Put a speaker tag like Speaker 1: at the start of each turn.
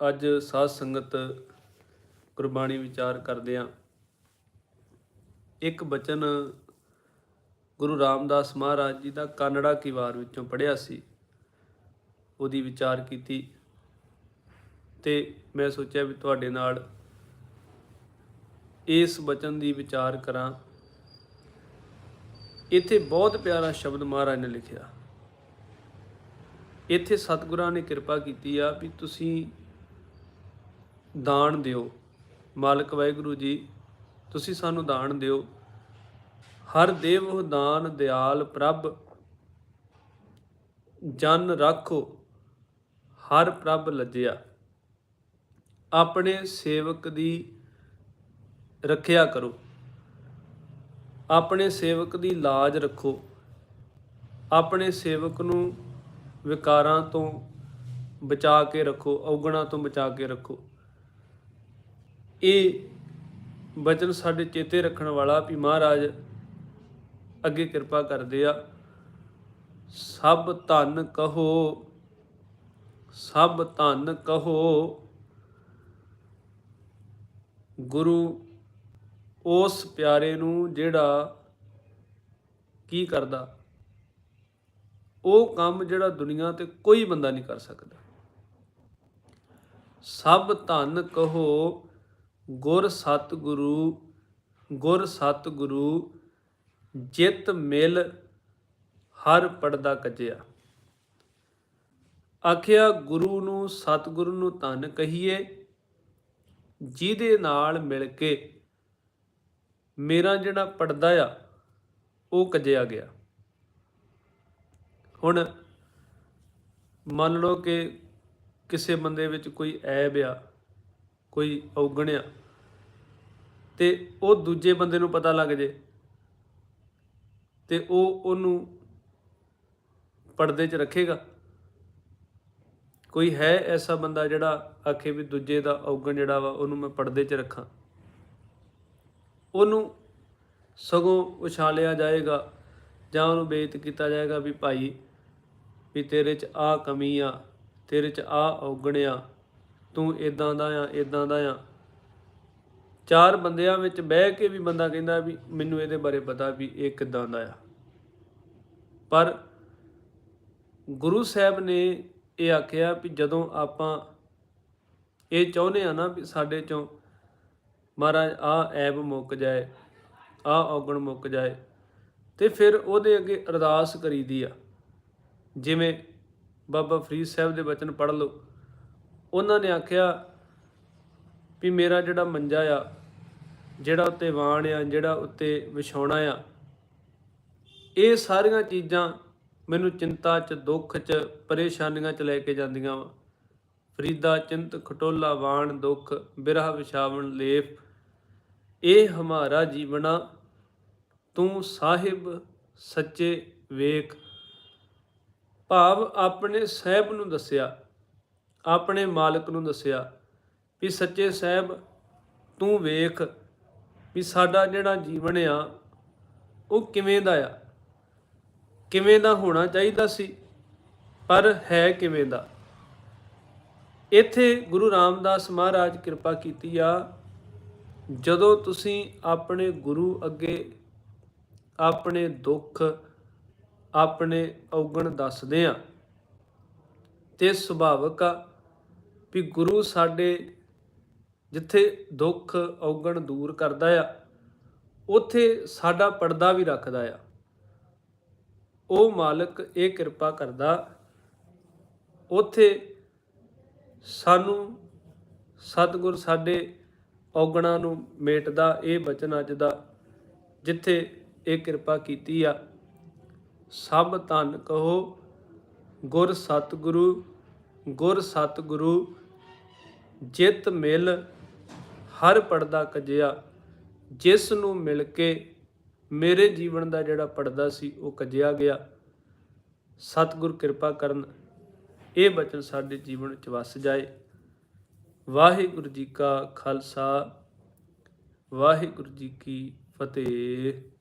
Speaker 1: ਅੱਜ ਸਾਧ ਸੰਗਤ ਗੁਰਬਾਣੀ ਵਿਚਾਰ ਕਰਦੇ ਆ ਇੱਕ ਬਚਨ ਗੁਰੂ ਰਾਮਦਾਸ ਮਹਾਰਾਜ ਜੀ ਦਾ ਕਾਨੜਾ ਕੀ ਵਾਰ ਵਿੱਚੋਂ ਪੜਿਆ ਸੀ। ਉਹਦੀ ਵਿਚਾਰ ਕੀਤੀ ਤੇ ਮੈਂ ਸੋਚਿਆ ਵੀ ਤੁਹਾਡੇ ਨਾਲ ਇਸ ਬਚਨ ਦੀ ਵਿਚਾਰ ਕਰਾਂ। ਇੱਥੇ ਬਹੁਤ ਪਿਆਰਾ ਸ਼ਬਦ ਮਹਾਰਾਜ ਨੇ ਲਿਖਿਆ। ਇੱਥੇ ਸਤਿਗੁਰਾਂ ਨੇ ਕਿਰਪਾ ਕੀਤੀ ਆ ਵੀ ਤੁਸੀਂ ਦਾਨ ਦਿਓ। ਮਾਲਕ ਵਾਹਿਗੁਰੂ ਜੀ, ਤੁਸੀਂ ਸਾਨੂੰ ਦਾਨ ਦਿਓ। ਹਰ ਦੇਵ ਦਾਨ ਦਿਆਲ ਪ੍ਰਭ, ਜਨ ਰੱਖੋ, ਹਰ ਪ੍ਰਭ ਲੱਜਿਆ। ਆਪਣੇ ਸੇਵਕ ਦੀ ਰੱਖਿਆ ਕਰੋ। ਆਪਣੇ ਸੇਵਕ ਦੀ ਲਾਜ ਰੱਖੋ। ਆਪਣੇ ਸੇਵਕ ਨੂੰ ਵਿਕਾਰਾਂ ਤੋਂ ਬਚਾ ਕੇ ਰੱਖੋ, ਔਗਣਾ ਤੋਂ ਬਚਾ ਕੇ ਰੱਖੋ। ਇਹ ਬਚਨ ਸਾਡੇ ਚੇਤੇ ਰੱਖਣ ਵਾਲਾ ਵੀ ਮਹਾਰਾਜ ਅੱਗੇ ਕਿਰਪਾ ਕਰਦੇ ਆ। ਸਭ ਧਨ ਕਹੋ, ਸਭ ਧਨ ਕਹੋ। ਗੁਰੂ, ਉਸ ਪਿਆਰੇ ਨੂੰ ਜਿਹੜਾ ਕੀ ਕਰਦਾ, ਉਹ ਕੰਮ ਜਿਹੜਾ ਦੁਨੀਆ ਤੇ ਕੋਈ ਬੰਦਾ ਨਹੀਂ ਕਰ ਸਕਦਾ। ਸਭ ਧਨ ਕਹੋ ਗੁਰ ਸਤਿਗੁਰੂ ਗੁਰ ਸਤਿਗੁਰੂ, ਜਿਤ ਮਿਲ ਹਰ ਪੜਦਾ ਕੱਜਿਆ। ਆਖਿਆ, ਗੁਰੂ ਨੂੰ ਸਤਿਗੁਰੂ ਨੂੰ ਧੰਨ ਕਹੀਏ, ਜਿਹਦੇ ਨਾਲ ਮਿਲ ਕੇ ਮੇਰਾ ਜਿਹੜਾ ਪੜਦਾ ਆ, ਉਹ ਕੱਜਿਆ ਗਿਆ। ਹੁਣ ਮੰਨ ਲਓ ਕਿ ਕਿਸੇ ਬੰਦੇ ਵਿੱਚ ਕੋਈ ਐਬ ਆ ਕੋਈ ਔਗਣ ਆ ਤੇ ਉਹ ਦੂਜੇ ਬੰਦੇ ਨੂੰ ਪਤਾ ਲੱਗ ਜੇ। ਤੇ ਉਹ ਉਹਨੂੰ ਪਰਦੇ 'ਚ ਰੱਖੇਗਾ। ਕੋਈ ਹੈ ਐਸਾ ਬੰਦਾ ਜਿਹੜਾ ਆਖੇ ਵੀ ਦੂਜੇ ਦਾ ਔਗਣ ਜਿਹੜਾ ਵਾ, ਉਹਨੂੰ ਮੈਂ ਪਰਦੇ 'ਚ ਰੱਖਾਂ। ਉਹਨੂੰ ਸਗੋਂ ਉਛਾਲਿਆ ਜਾਏਗਾ ਜਾਂ ਉਹਨੂੰ ਬੇਇੱਜ਼ਤ ਕੀਤਾ ਜਾਏਗਾ ਵੀ ਭਾਈ ਵੀ ਤੇਰੇ 'ਚ ਆ ਕਮੀ ਆ, ਤੇਰੇ 'ਚ ਆ ਔਗਣ ਆ ਤੂੰ ਇਦਾਂ ਦਾ ਆ ਇਦਾਂ ਦਾ ਆ। ਚਾਰ ਬੰਦਿਆਂ ਵਿੱਚ ਬਹਿ ਕੇ ਵੀ ਬੰਦਾ ਕਹਿੰਦਾ ਵੀ ਮੈਨੂੰ ਇਹਦੇ ਬਾਰੇ ਪਤਾ ਵੀ ਇਹ ਕਿਦਾਂ ਦਾ ਆ। ਪਰ ਗੁਰੂ ਸਾਹਿਬ ਨੇ ਇਹ ਆਖਿਆ ਵੀ ਜਦੋਂ ਆਪਾਂ ਇਹ ਚਾਹੁੰਦੇ ਆ ਨਾ ਵੀ ਸਾਡੇ ਚੋਂ ਮਹਾਰਾਜ ਆ ਐਬ ਮੁੱਕ ਜਾਏ ਆ ਔਗਣ ਮੁੱਕ ਜਾਏ, ਤੇ ਫਿਰ ਉਹਦੇ ਅੱਗੇ ਅਰਦਾਸ ਕਰੀਦੀ ਆ। ਜਿਵੇਂ ਬਾਬਾ ਫਰੀਦ ਸਾਹਿਬ ਦੇ ਬਚਨ ਪੜ੍ਹ ਲਓ। ਉਹਨਾਂ ਨੇ ਆਖਿਆ ਵੀ ਮੇਰਾ ਜਿਹੜਾ ਮੰਜਾ ਆ, ਜਿਹੜਾ ਉੱਤੇ ਵਾਣ ਆ, ਜਿਹੜਾ ਉੱਤੇ ਵਿਛਾਉਣਾ ਆ, ਇਹ ਸਾਰੀਆਂ ਚੀਜ਼ਾਂ ਮੈਨੂੰ ਚਿੰਤਾ 'ਚ, ਦੁੱਖ 'ਚ, ਪਰੇਸ਼ਾਨੀਆਂ 'ਚ ਲੈ ਕੇ ਜਾਂਦੀਆਂ ਵਾ। ਫਰੀਦਾ, ਚਿੰਤ, ਖਟੋਲਾ, ਵਾਣ, ਦੁੱਖ, ਬਿਰਹ, ਵਿਛਾਵਣ ਲੇਫ ਇਹ ਹਮਾਰਾ ਜੀਵਨਾ, ਤੂੰ ਸਾਹਿਬ ਸੱਚੇ ਵੇਖ। ਭਾਵ ਆਪਣੇ ਸਾਹਿਬ ਨੂੰ ਦੱਸਿਆ। ਆਪਣੇ ਮਾਲਕ ਨੂੰ ਦੱਸਿਆ ਵੀ ਸੱਚੇ ਸਾਹਿਬ, ਤੂੰ ਵੇਖ ਵੀ ਸਾਡਾ ਜਿਹੜਾ ਜੀਵਨ ਆ, ਉਹ ਕਿਵੇਂ ਦਾ ਆ? ਕਿਵੇਂ ਦਾ ਹੋਣਾ ਚਾਹੀਦਾ ਸੀ, ਪਰ ਹੈ ਕਿਵੇਂ ਦਾ? ਇੱਥੇ ਗੁਰੂ ਰਾਮਦਾਸ ਮਹਾਰਾਜ ਕਿਰਪਾ ਕੀਤੀ ਆ, ਜਦੋਂ ਤੁਸੀਂ ਆਪਣੇ ਗੁਰੂ ਅੱਗੇ ਆਪਣੇ ਦੁੱਖ ਆਪਣੇ ਔਗਣ ਦੱਸਦੇ ਆ, ਤੇ ਸੁਭਾਵਕ ਆ ਵੀ ਗੁਰੂ ਸਾਡੇ ਜਿੱਥੇ ਦੁੱਖ ਔਗਣ ਦੂਰ ਕਰਦਾ ਆ, ਉਥੇ ਸਾਡਾ ਪਰਦਾ ਵੀ ਰੱਖਦਾ ਆ। ਉਹ ਮਾਲਕ ਇਹ ਕਿਰਪਾ ਕਰਦਾ, ਉਥੇ ਸਾਨੂੰ ਸਤਿਗੁਰ ਸਾਡੇ ਔਗਣਾਂ ਨੂੰ ਮੇਟਦਾ, ਇਹ ਬਚਨ ਅੱਜ ਦਾ ਜਿੱਥੇ ਇਹ ਕਿਰਪਾ ਕੀਤੀ ਆ। ਸਭ ਧਨ ਕਹੋ, ਗੁਰ ਸਤਿਗੁਰੂ ਗੁਰ ਸਤਿਗੁਰੂ ਜਿਤ ਮਿਲ ਹਰ ਪਰਦਾ ਕੱਜਿਆ, ਜਿਸ ਨੂੰ ਮਿਲ ਕੇ ਮੇਰੇ ਜੀਵਨ ਦਾ ਜਿਹੜਾ ਪਰਦਾ ਸੀ ਉਹ ਕੱਜਿਆ ਗਿਆ। ਸਤਿਗੁਰ ਕਿਰਪਾ ਕਰਨ ਇਹ ਬਚਨ ਸਾਡੇ ਜੀਵਨ ਵਿੱਚ ਵਸ ਜਾਏ। ਵਾਹਿਗੁਰੂ ਜੀ ਕਾ ਖਾਲਸਾ, ਵਾਹਿਗੁਰੂ ਜੀ ਕੀ ਫਤਿਹ।